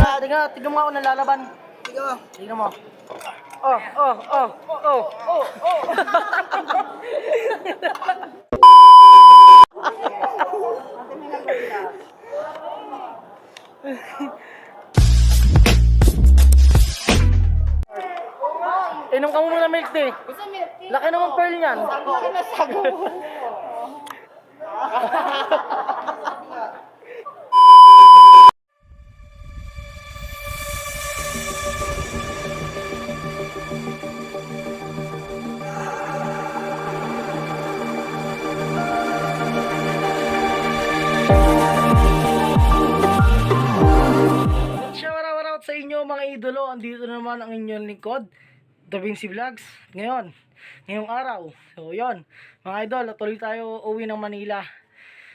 nga, tingnan, tingnan mo ako nalalaban. Tingnan mo. Tingnan mo. Oh, oh, oh, oh, oh, oh. Inom ka muna milk tea. Laki naman pearl niyan. Shoutout mga idolo. Andito naman ang inyong lingkod. The Vinci Vlogs. Ngayon, ngayong araw. So, yon Mga idol, tuloy tayo uwi ng Manila.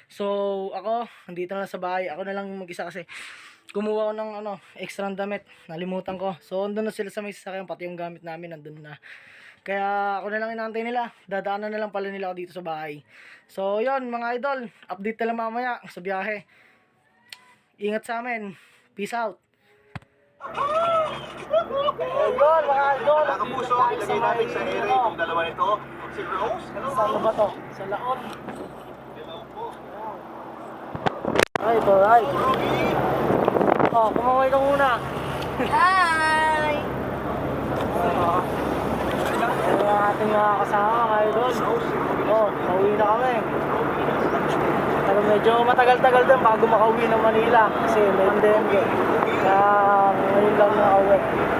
So, ako, andito na lang sa bahay. Ako na lang mag-isa kasi kumuha ko ng ano, extra damit. Nalimutan ko. So, andun na sila sa may sasakyan. Pati yung gamit namin, andun na. Kaya ako na lang inaantay nila. Dadaanan na lang pala nila ako dito sa bahay. So, yon mga idol. Update na lang mamaya sa biyahe. Ingat sa amin. Peace out. Ayun, mga idol. Mga kapuso, ilagay natin sa ere itong dalawa nito. Si Rose. Hello, Saan ba to? Sa laon. Ay, ito, ay. Oh, kumaway ka muna. Hi! Uh, Ito yung ating mga kasama, mga idol. Oh, pauwi na kami. Pero medyo matagal-tagal din bago makauwi ng Manila. Kasi may dengue. Kaya ngayon lang nakauwi. Kaya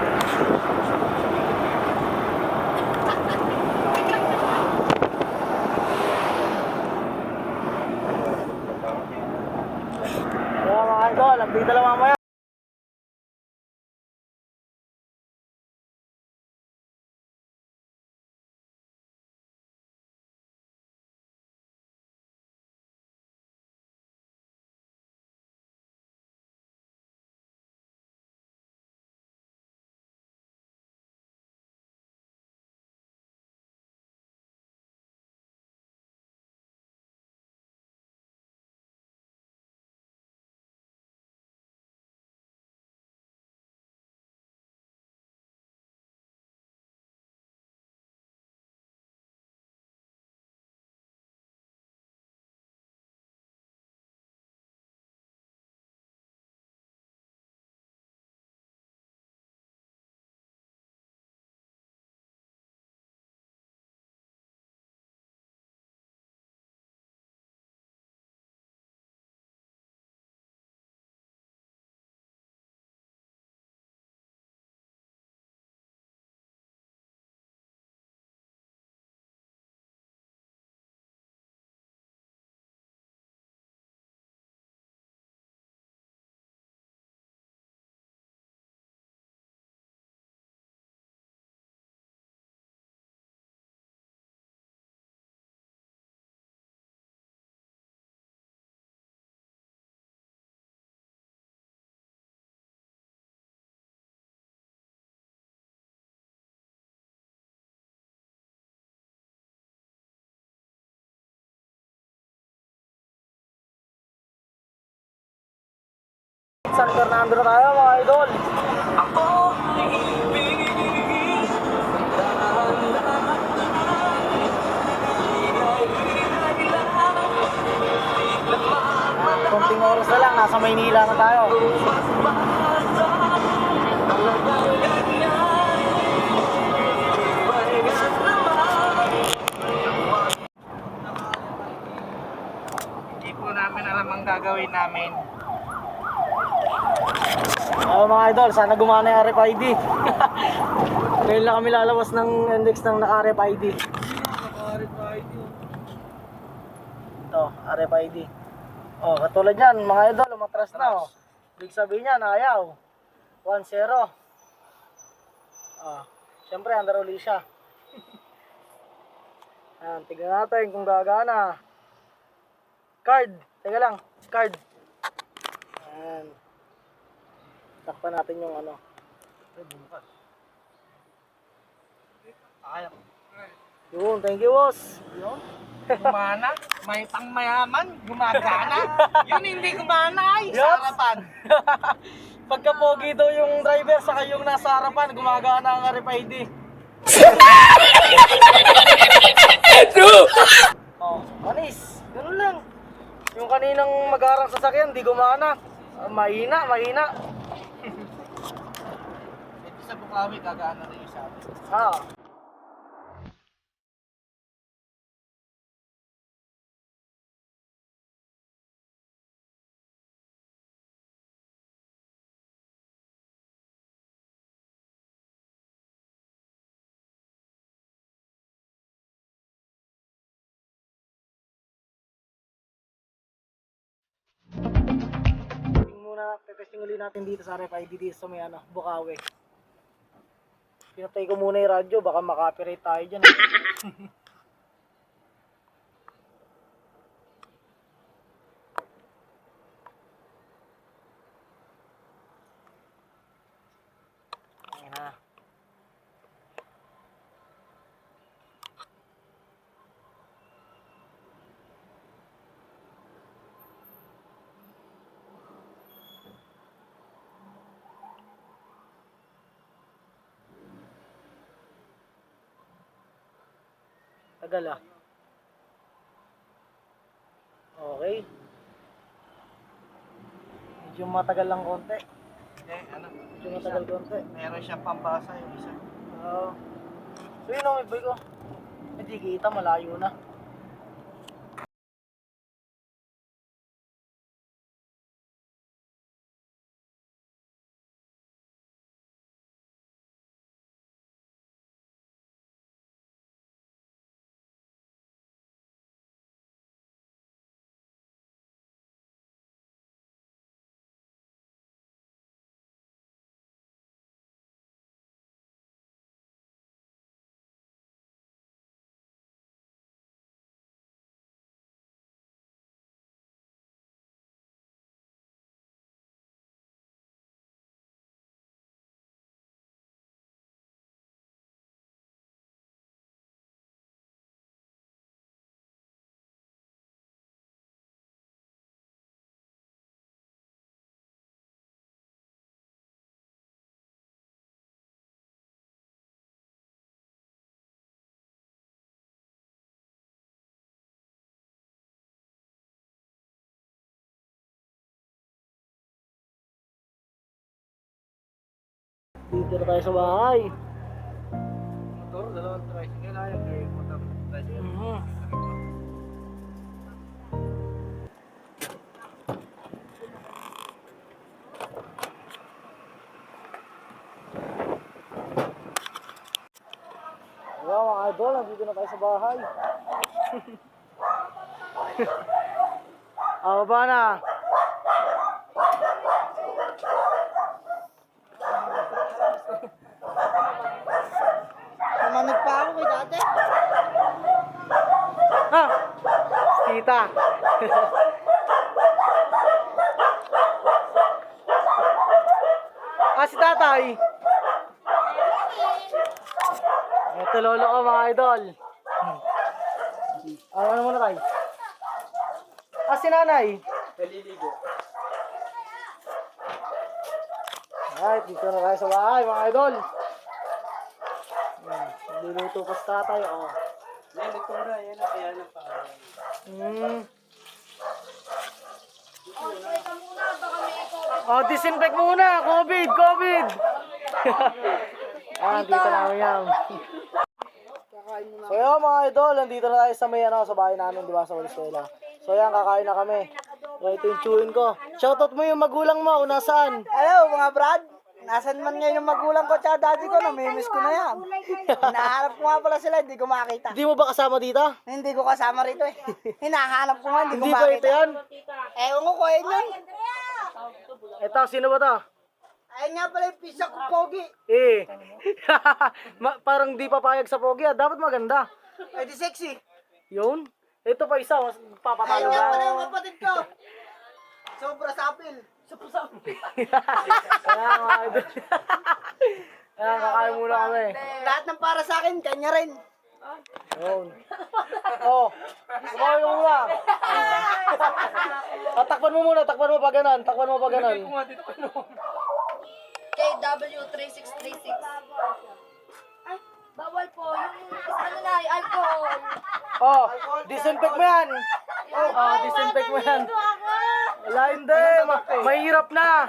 San Fernando na tayo mga idol. Konting oras na lang, nasa Maynila na tayo. Hindi po namin alam ang gagawin namin. Oo mga idol, sana gumana yung RFID. Ngayon lang kami lalabas ng index ng naka-RFID. Ito, RFID. Oh, katulad yan, mga idol, umatras na oh. Ibig sabihin niya, ayaw. 1-0. Ah, siyempre, under uli siya. Ayan, tignan natin kung gagana. Card. Teka lang, card. Ayan. Takpan natin yung ano. Ayaw. Yun, thank you, boss. Gumana? May pang mayaman? Gumagana? Yun hindi gumana ay sa harapan. pagka pogi daw yung driver, saka yung nasa harapan, gumagana ang RFID. oh, manis. Ganun lang. Yung kaninang mag-arang sasakyan, di gumana. Ah, mahina, mahina. Bukawi, gagana rin yung sabi. Testing muna, testing ulit natin dito sa RFID dito sa may ano, Bukawi. Pinatay ko muna yung radyo, baka makapirate tayo dyan. eh. Tagal ah. Okay. Medyo matagal lang konti. Eh, ano? Medyo matagal konti. Meron siyang pambasa yung isa. Oo. so yun may boy ko. Hindi kita, malayo na. Dito na tayo sa bahay. Motor, dalawang tricycle ayaw. Eh, motor, tricycle. Mhm. Wow, mga idol, nandito na tayo sa bahay. Ah, baba na. Namanog pa ako kay dati. Ha? Tita. ah, si tatay. Ito lolo ko mga idol. Ah, ano muna tayo? Ah, si nanay. Naliligo. Alright, dito na tayo sa bahay mga idol. Nagluluto pa si tatay. Oh. Yan, ito na. Yan kaya ng pangalan. Hmm. Oh, disinfect muna. COVID, COVID. ah, dito na kami yan. So yun mga idol, nandito na tayo sa may ano, sa bahay namin, di ba, sa Valenzuela. So yan, kakain na kami. So ito yung chewin ko. Shoutout mo yung magulang mo kung nasaan. Hello mga brad. Nasaan man ngayon yung magulang ko tsaka daddy ko, namimiss ko na yan. Hinahanap ko nga pala sila, hindi ko makita. Hindi mo ba kasama dito? Hindi ko kasama rito eh. Hinahanap ko nga, hindi ko Hindi ba ito makita. yan? Ewan ko ko yun yun. Ito, sino ba to? Ayun nga pala yung pizza ko, Pogi. Eh. Ma- parang di papayag sa pogi ah. Dapat maganda. Ay di sexy. Yun. Ito pa isa, mas papatalo Ayun nga pala ba? yung kapatid ko. Sobra sapil. Sapil. Kaya mga idol. Kaya kakain muna kami. Lahat ng para sa akin, kanya rin. Yun. Oh, kumain ka muna. Ah, takpan mo muna, takpan mo pa ganun, takpan mo pa ganun. W3636. Ay, bawal po. Yung ano na, yung alcohol. Oh, disinfect mo yan. Oh, disinfect mo yan. Wala, hindi. Ma- mahirap na.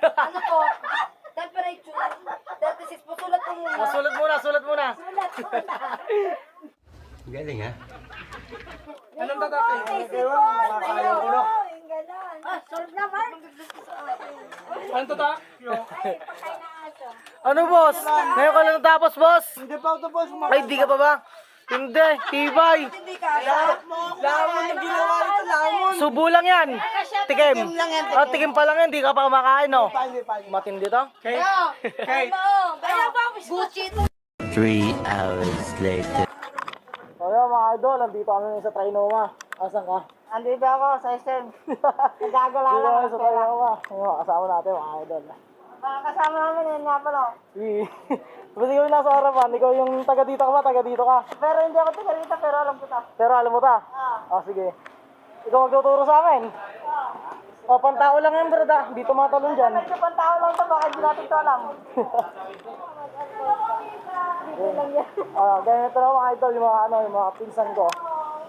Ano po? Temperature. 36 po. Sulat po muna. Sulat muna, sulat muna. Galing ha? Anong tatake? Ah, sulat naman. Anong tatak? Ano, boss? Ngayon ka lang natapos, boss? Hindi pa ito boss. Ay, di ka pa ba? Hindi, tibay. Kaya. Lamon yung ginawa nito, lamon. Subo lang yan. Tikim. Oh, tikim pa lang yan, di ka pa kumakain, no? Pali, pali. Matindi to? Kaya. Kaya. Kaya ba? Gucci ito. Three hours later. Yun, mga idol, nandito kami sa Trinoma. Asan ka? Andito ako sa SM. Nagagala Dito lang ako sa. Trinoma. Kasama natin, mga idol. Mga kasama namin yun nga pala. Si... Ba't ikaw yung nasa harapan? Ikaw yung taga dito ka ba? Taga dito ka? Pero hindi ako taga rito, pero alam ko ta. Pero alam mo ta? Ah. sige. Ikaw magtuturo sa amin? O, pantao lang yan, brada. Hindi tumatalon dyan. Medyo pantao lang to, baka hindi natin to alam. Ah, ganito na mga idol, yung mga ano, yung mga pinsan ko.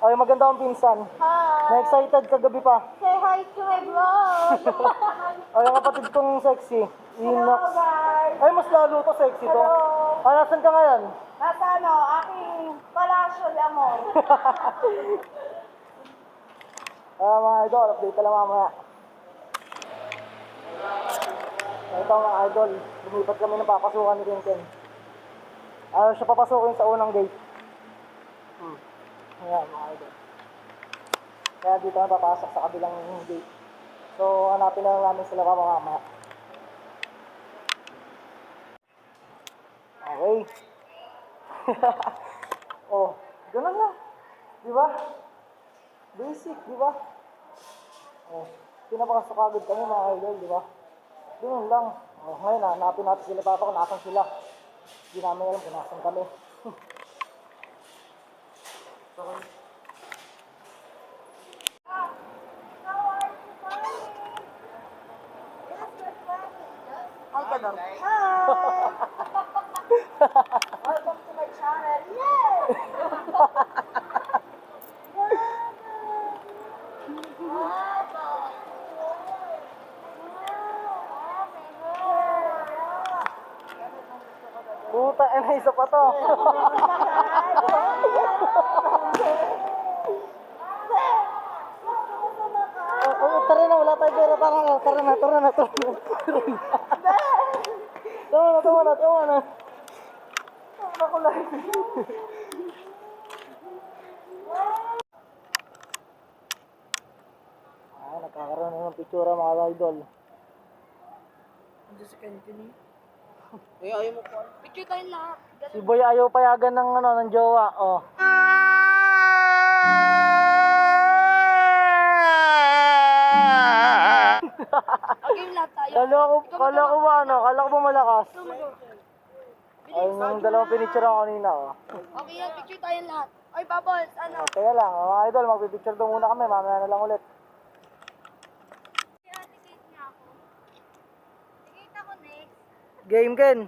Ay, maganda akong pinsan. Na-excited kagabi pa. Say hi to my vlog. Ay, yung kapatid kong sexy. Inox. Ay, mas lalo to sexy to. Ah, nasan ka ngayon? Nasa ano, aking palasyo de amor. Ah, mga idol, update ka lang mamaya. Ito mga idol, lumipat kami ng papasukan ni Vincent. Ayaw siya papasukin sa unang gate. Hmm. Ayan, mga idol. Kaya dito na papasok sa kabilang gate. So, hanapin na lang namin sila mamaya. Okay. oh, ganun lang. Di ba? Basic, di ba? Oh, pinapakasok agad kami mga idol, di ba? Ganun lang. Oh, ngayon, hanapin natin sila papa kung nasan sila. Hindi namin alam kung nasan kami. Ang ganun. Welcome to my channel. Yay! Puta, eh, na isa pa to. Oh, oh, tara na, wala tayo pera. Tara na, tara na, tara na, tara na. Tama na, tama na, tama na. Ako lang. Ah, nagkakaroon na ng picture mga idol. Picture tayo lahat. Si Boy ayaw payagan ng ano ng jowa. Oh. Okay, lahat tayo. Kala ko, kala ko ba ano? Kala ko ba malakas? Ay, yung dalawang pinicture ako kanina. Oh. Okay yan, picture tayo lahat. Ay, Bubbles, ano? Kaya lang, mga idol, magpipicture daw muna kami. Mamaya na lang ulit. Tikate niya ako. Tikate ako next. Game, Ken.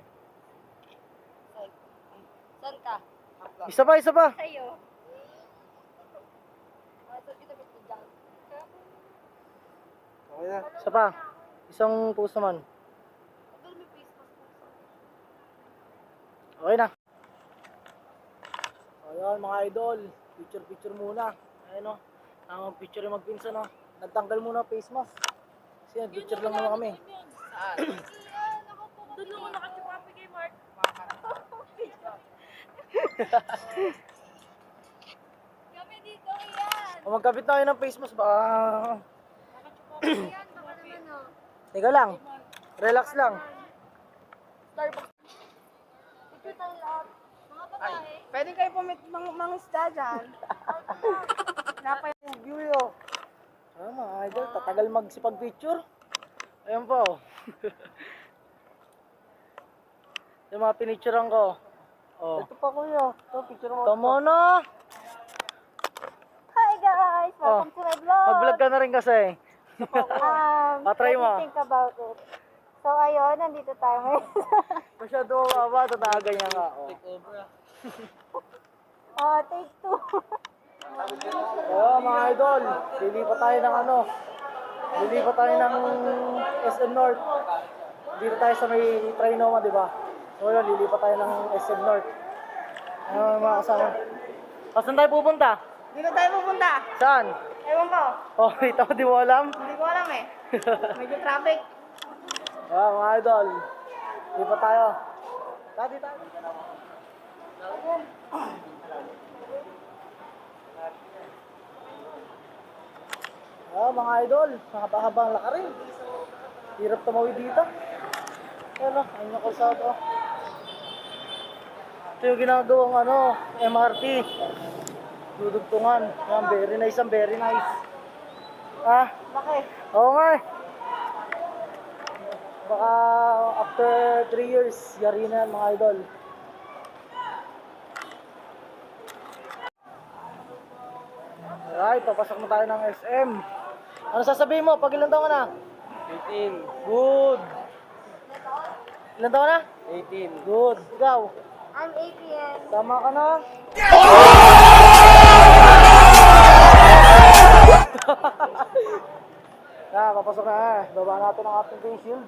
Saan ka? Isa pa, isa pa. Sa'yo. Dyan? Isa pa. Isang post naman. Okay na. Ayun mga idol, picture picture muna. Ayun o, tamang picture yung magpinsan o. Nagtanggal muna face mask. Kasi picture lang muna kami. Doon Kami dito yan. O magkabit na kayo ng face mask, baka... Yan. Baka naman oh. Teka lang, relax lang. Starbucks. Tayo lahat. Mga babae. Pwede kayo pumit mang mangisda dyan. Napay view yo. Ah, mga idol, tatagal magsipag picture. Ayun po. yung mga pinicturean ko. Oh. Ito pa kuya. Ito, picture mo. Tama na! Hi guys! Welcome to my vlog. Mag-vlog ka na rin kasi. Um, Ah, try let me mo. think about it. So, ayun, nandito tayo ngayon. Masyado mababa, tatagan niya nga. Oh. oh, take two. Oo, mga idol, lilipat tayo ng ano, lilipat tayo ng SM North. Dito tayo sa may Trinoma, di ba? So yun, lilipat tayo ng SM North. Ano mga kasama? O, saan tayo pupunta? Dito tayo pupunta. Saan? Ewan ko. Oh, ito, di mo alam? Hindi ko alam eh. Medyo traffic. Ah, mga idol, lipat tayo. Dati tayo. Ah, mga idol, mahaba-haba ang lakarin. Hirap tumawid dito. Ano, ayun ako sa ito. Ito yung ginagawang ano, MRT. Dudugtungan. Yan, very nice ang very nice. Ah, Bakit? Oo nga eh. Baka after 3 years, yari na yan mga idol. Alright, papasok na tayo ng SM. Ano sasabihin mo? Pag ilan taon ka na? 18. Good. Ilan taon na? 18. Good. Ikaw? I'm APN. Tama ka na? Na, papasok na eh. Baba natin ang ating face shield.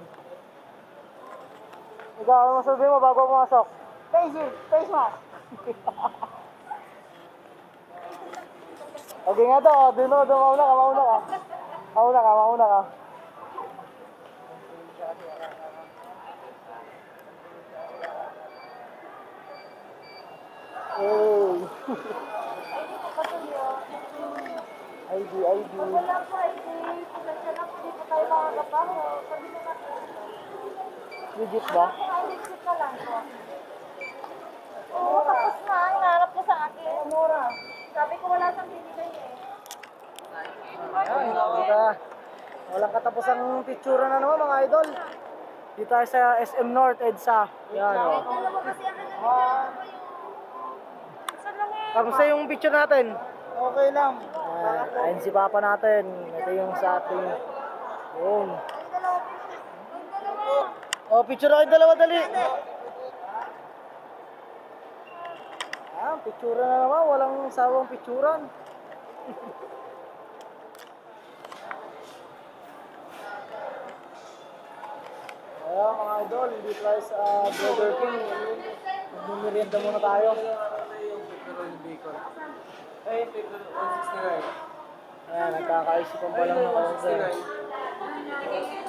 Ikaw, ano masabi mo bago pumasok? Face shield. Face mask. Okay nga daw, doon mo, doon mauna ka, mauna ka. Mauna ka, mauna ka. Hey. ID, ID. Wala po, ID. Pasensya na po, di po tayo makakapasok. Sabi na, Legit ba? Na lang po. Oo, tapos na. Hinahanap ko sa akin. Mura. Sabi ko wala siyang binigay eh. Kita. Walang katapusang picture na naman mga idol. Dito tayo sa SM North, EDSA. Yan o. Dalawa kasi ang nalagyan ko yung... Saan lang eh? Kamusta yung picture natin? Okay lang. Ayan, ayun si Papa natin. Ito yung sa ating... Yun. Yung dalawa. Yung dalawa. O, picture ako yung dalawa, dali. Ah, picture na naman. Walang sawang picturean. Ayan mga idol, dito tayo sa Burger King. Magmumerienda muna tayo. Ay, pepperoni 169. Ayan, nagkakaisipan pa lang ng order. 169.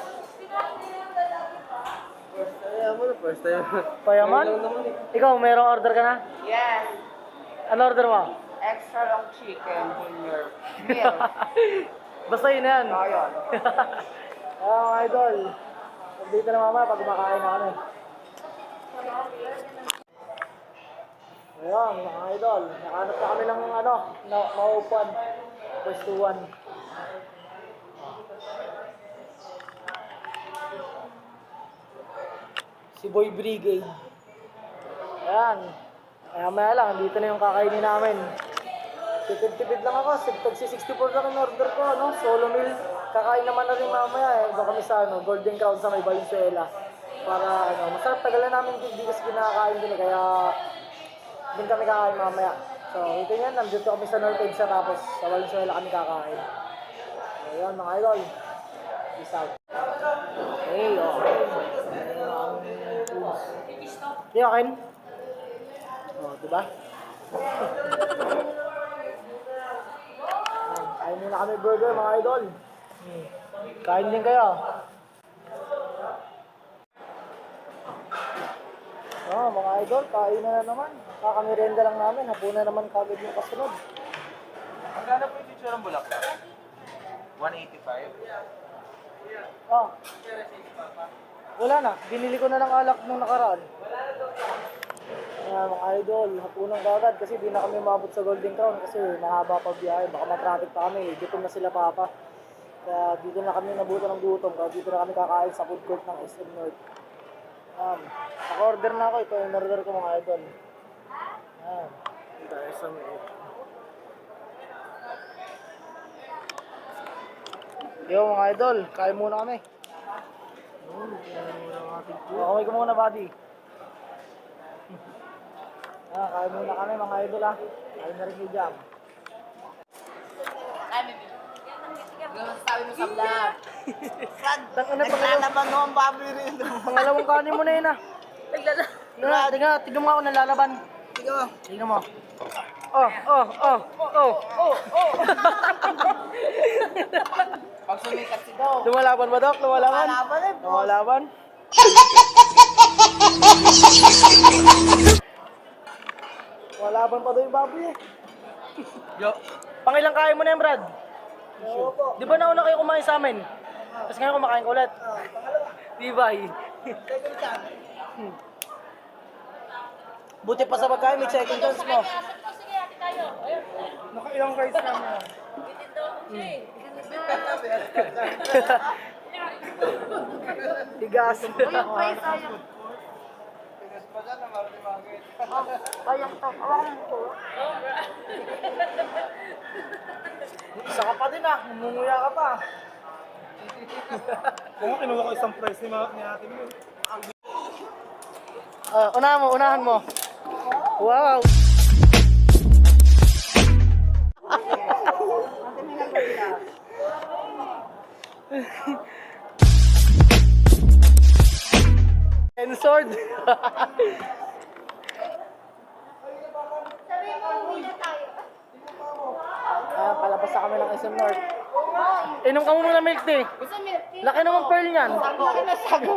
First time mo na, first time. Payaman? Eh. Ikaw, mayroong order ka na? Yes. Ano order mo? Extra long chicken junior meal. Basta yun na yan. Ayun. Ah, mga idol. Dito na mamaya pag kumakain na kami. Ayan, mga idol. Nakahanap na kami ng ano, na maupan. Pwestuhan. Si Boy Brigade. Ayan. Kaya maya lang, dito na yung kakainin namin. Tipid-tipid lang ako. Tag si 64 lang in order ko, no? Solo meal. Kakain naman na rin mamaya eh. Doon kami sa ano, Golden Crown sa may Valenzuela. Para ano, masarap tagal na namin hindi kasi kinakain din eh. Kaya din kami kakain mamaya. So, ito yan. Nandito kami sa North Edsa tapos sa Valenzuela kami kakain. So, yun mga idol. Peace out. Okay, okay. Ayun ang foods. Di okay? Oh, diba? Kain muna kami burger mga idol. Kain din kayo. Ah, mga idol, kain na, na naman. Kakamirenda lang namin. Hapunan naman kagad yung kasunod. Magkano po yung picture ng bulaklak? 185? Ah. Wala na. Binili ko na lang alak nung nakaraan. Ayan, mga idol, hapunan kagad kasi di na kami umabot sa Golden Crown kasi mahaba pa biyahe. Baka matraffic pa kami. Gutom na sila papa. Kaya dito na kami nabuto ng gutom. Kaya dito na kami kakain sa food court ng SM North. Um, naka-order na ako. Ito yung order ko mga idol. Ayan. Sa may... Yo mga idol, kain muna kami. Mm. Ko muna, buddy. Ah, kain muna kami mga idol ah. Kain na rin yung jam. Tang ina pang Naglalaban mo ang baboy rin. pangalawang kanin mo na yun ah. Tingnan, tingnan, tingnan mo ako nalalaban. Tingnan. Tingnan mo. Oh, oh, oh, oh, oh, oh. Pag sumikat si Dok. Lumalaban ba, Dok? Lumalaban? Lumalaban eh, boss. Lumalaban? Lumalaban pa daw yung baboy eh. Yo. Pangilang kain mo na yan, Brad? Opo. Di ba nauna kayo kumain sa amin? Tapos ngayon kumakain ka ulit? Di ba? eh? Second chance. Buti pa sa pagkain, may second chance mo. Sige, ate tayo. Ayun. Nakailang rice na mo. Tigas. Ayun, price tayo. Bayang to. Awakan mo ko. Isa ka pa din ah. Mumunguya ka pa. Kung kinuha ko isang price ni, ni ate mo. Uh, unahan mo, unahan mo. Wow. Sword. Sabi mo, uwi na tayo. ah, palabas na kami ng SM North. Inom ka muna ng milk tea. Gusto milk tea? Laki naman pearl niyan. Laki na sago.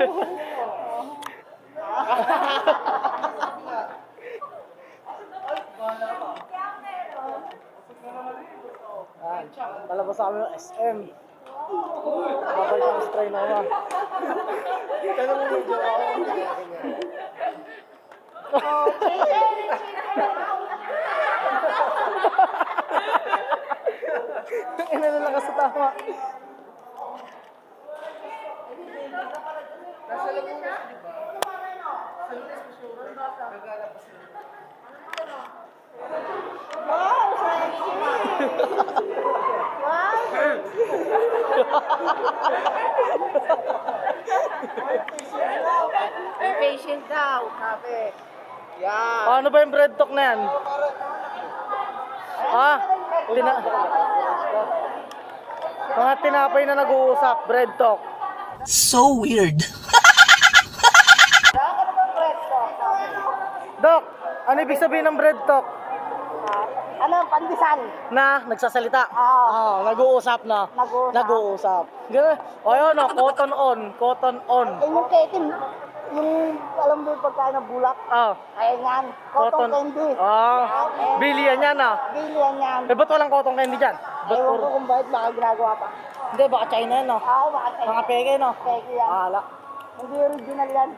Ah, palabas kami ng SM. Babalik ang spray na ako. Kaya mo medyo ako. Ina na lang sa tama. Patient daw, sabi. Yan. Ano ba yung bread talk na yan? Ah, tina mga tinapay na nag-uusap, bread talk. So weird. Doc, ano ibig sabihin ng bread talk? Ano ang pandesal? Na nagsasalita. Oo. Ah, nag-uusap na. Nag-uusap. Nag-uusap. Ganun. O yun, no, cotton on, cotton on. Eh, yung ketin, yung alam mo yung pagkain ng bulak, Ah, ayun yan, cotton candy. Ah, bilihan yan ah. Bilihan yan. Eh, ba't walang cotton candy dyan? Ba't Ewan ko kung bakit baka ginagawa pa. Hindi, baka China yan, no? Oo, baka sa'yo. Mga peke, no? Peke yan. Ah, ala. Hindi original yan.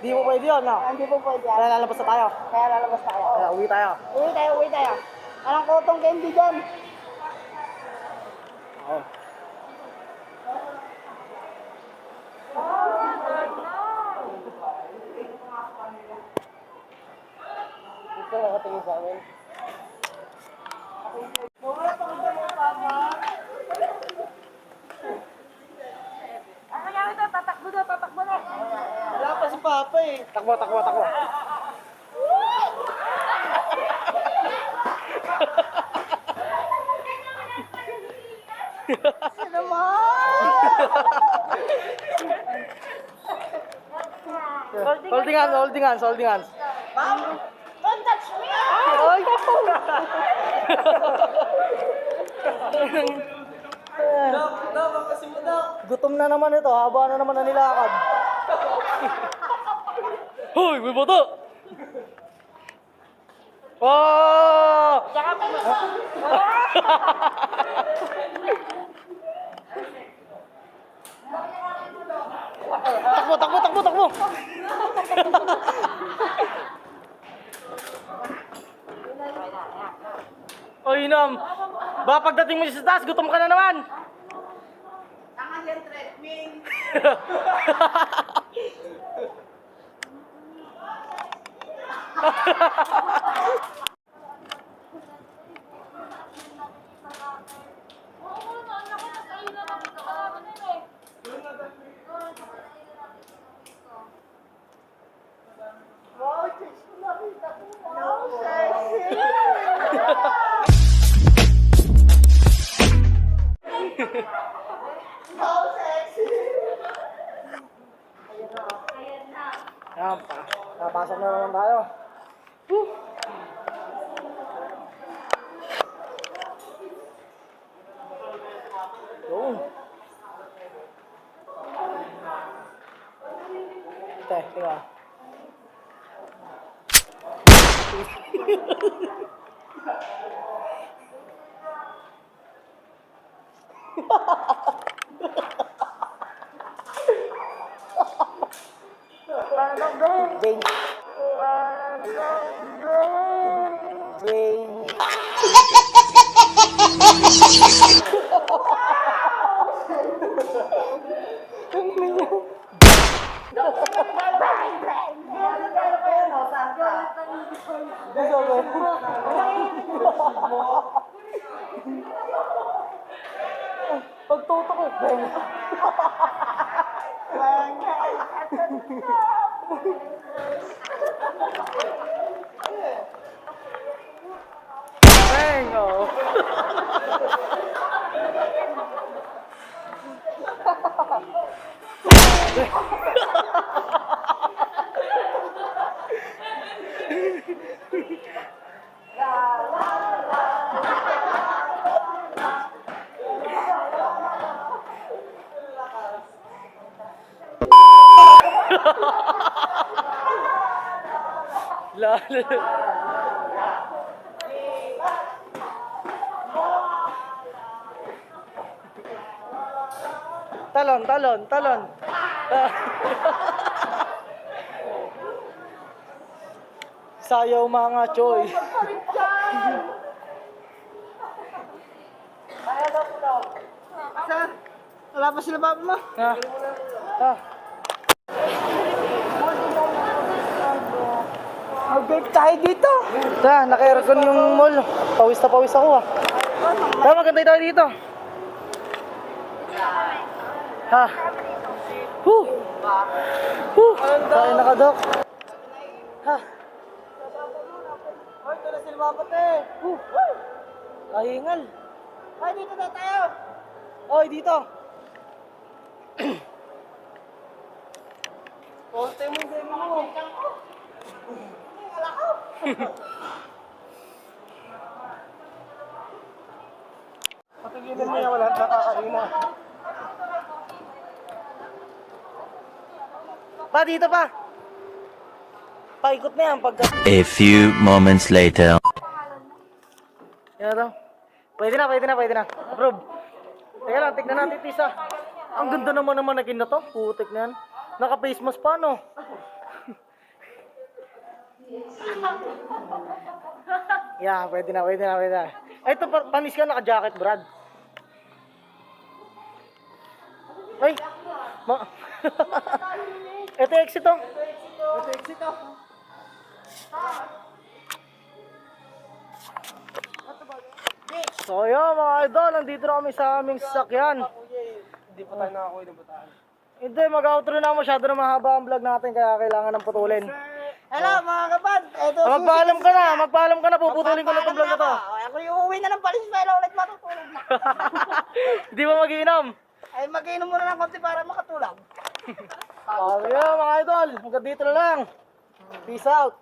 Di mo pwede yun, no? Ah, Hindi po pwede yan. Kaya lalabas na tayo. Kaya lalabas tayo. Kaya uwi tayo. Uwi tayo, uwi tayo. Anong cotton candy dyan? Oo. Ito nakatingin sa amin. Ano nangyari to? Tatakbo na, tatakbo na. Wala pa si Papa eh. Takbo, takbo, takbo. Holding hands, holding hands, holding hands. Touch me! Ay! Gutom na naman ito, haba na naman na nilakad. Hoy, may bata! Oh! takbo, takbo, takbo, takbo! O inom. Ba pagdating mo sa taas, gutom ka na naman. Tangan yan, treadmill. Oo, ano, anak ko, Ayan pa. Napasok na naman tayo. Woo! Yun. Te, tingnan. Ding. Ding. Pagtuto ko, bang. Bang, oh. Lalo. Talon, talon, talon. Sayaw mga choy. Sir, wala pa sila baba mo. Ha? Ha? Mag-vape tayo dito. Ta, naka-aircon yung mall. Pawis na pawis ako ah. Ta, maganda tayo dito. Ha? Huh! Huh! Tayo nakadok. Ha? Hoy, ito na sila baba te. Huh! Kahingal. Hoy, dito na tayo. Oy, dito. Konti mo yung mo. Patigilan mo yan, wala nakakaina. Pa, dito pa. Paikot na yan pagka... A few moments later. Yan daw. Pwede na, pwede na, pwede na. Approve. Teka lang, tignan natin pisa. Ang ganda naman naman naging na to. Putik na yan. Naka-face mask pa, no? Yeah, pwede na, pwede na, pwede na. Ay, ito, pa- panis ka, naka-jacket, Brad. Ay, ma... ito, exit to. Ito, exit oh. So, yun, mga idol, nandito na kami sa aming sasakyan. Hindi pa tayo nakakuha ng bataan. Hindi, mag-outro na masyado na mahaba ang vlog natin kaya kailangan ng putulin. Hello mga kapad. Ito Ah, magpaalam ka na, magpaalam ka na, puputulin ko na itong vlog na to. Ako yung uwi na ng Valenzuela ulit matutulog na. Hindi ba magiinom? Ay mag-inom muna ng konti para makatulog. Oh, yeah, mga idol, hanggang dito na lang. Peace out.